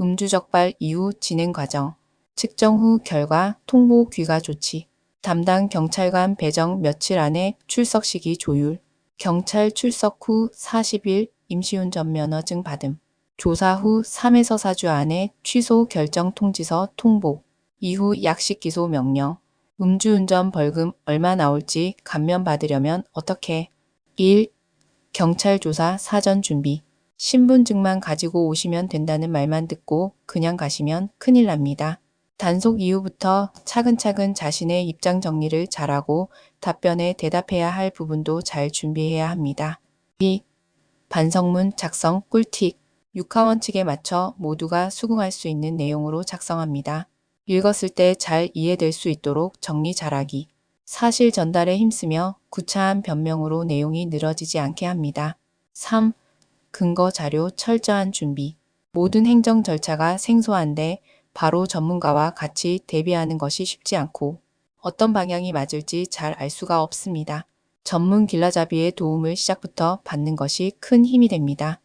음주적발 이후 진행 과정, 측정 후 결과, 통보 귀가 조치, 담당 경찰관 배정 며칠 안에 출석 시기 조율, 경찰 출석 후 40일 임시운전 면허증 받음, 조사 후 3에서 4주 안에 취소 결정 통지서 통보, 이후 약식 기소 명령, 음주운전 벌금 얼마 나올지 감면 받으려면 어떻게? 1. 경찰 조사 사전 준비. 신분증만 가지고 오시면 된다는 말만 듣고 그냥 가시면 큰일 납니다. 단속 이후부터 차근차근 자신의 입장 정리를 잘하고 답변에 대답해야 할 부분도 잘 준비해야 합니다. 2. 반성문 작성 꿀팁. 육하원칙에 맞춰 모두가 수긍할 수 있는 내용으로 작성합니다. 읽었을 때 잘 이해될 수 있도록 정리 잘하기. 사실 전달에 힘쓰며 구차한 변명으로 내용이 늘어지지 않게 합니다. 3. 근거 자료 철저한 준비. 모든 행정 절차가 생소한데 바로 전문가와 같이 대비하는 것이 쉽지 않고 어떤 방향이 맞을지 잘 알 수가 없습니다. 전문 길라잡이의 도움을 시작부터 받는 것이 큰 힘이 됩니다.